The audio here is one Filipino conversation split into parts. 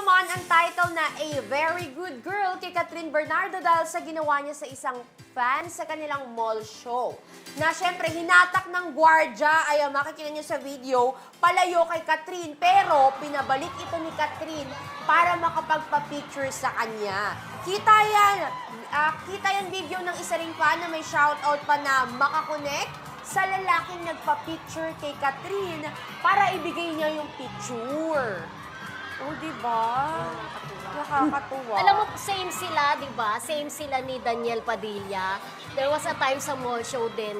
naman ang title na A Very Good Girl kay Catherine Bernardo dahil sa ginawa niya sa isang fan sa kanilang mall show. Na syempre, hinatak ng gwardya, ay makikita niyo sa video, palayo kay Catherine. Pero pinabalik ito ni Catherine para makapagpa-picture sa kanya. Kita yan, ah, kita yan video ng isa ring fan na may shoutout pa na makakonect sa lalaking nagpa-picture kay Catherine para ibigay niya yung picture. Oh, di ba? Nakakatuwa. Alam mo, same sila, di ba? Same sila ni Daniel Padilla. There was a time sa mall show din.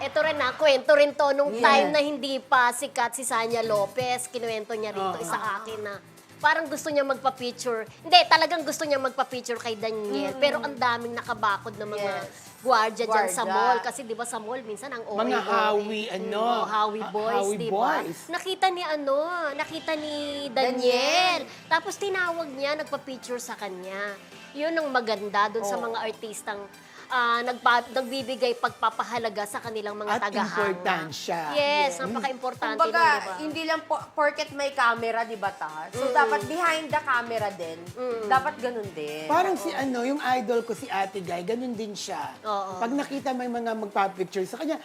Ito rin na, kwento rin to nung time na hindi pa sikat si Sanya Lopez. Kinuwento niya rito Oo. sa akin na parang gusto niya magpa-picture. Hindi, talagang gusto niya magpa-picture kay Daniel. Pero ang daming nakabakod ng mga Yes. gwardiya dyan sa mall. Kasi di ba sa mall, minsan ang OA. Mga Hawi, ano? Oh, Hawi Ha- boys, di ba? boys. Nakita ni ano, nakita ni Daniel. Tapos tinawag niya, nagpa-picture sa kanya. Yun ang maganda doon sa Oo. mga artistang ah, nagpa- nagbibigay pagpapahalaga sa kanilang mga At tagahanga. importansya. Yes, napaka-importante nun, Kumbaga, di ba? hindi lang po, porket may camera, di ba ta? So, dapat behind the camera din. Dapat ganun din. Parang si ano, yung idol ko si Ate Guy, ganun din siya. Oo. Pag nakita may mga magpa-picture sa kanya,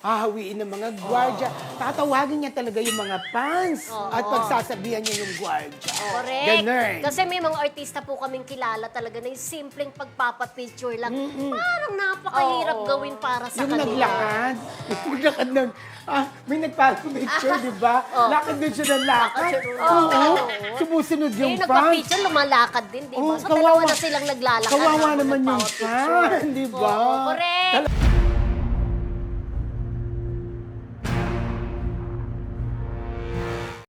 hahawiin ng mga gwardya. Tatawagin niya talaga yung mga fans. At pagsasabihan niya yung gwardya. Correct. Ganun. Kasi may mga artista po kaming kilala talaga na yung simpleng pagpapapicture lang. Parang napakahirap Oo. gawin para sa yung kanila. naglakad, yung naglakad ng, ah, may nagpa-picture, di ba? Lakad din siya ng lakad. Oo. Oo. Sumusunod Eh, yung yung fans. nagpa-picture, lumalakad din, di ba? Oo, so, dalawa kawawa. na silang naglalakad. Kawawa habang naman yung nagpapapicture. fan, di ba? Oo, correct.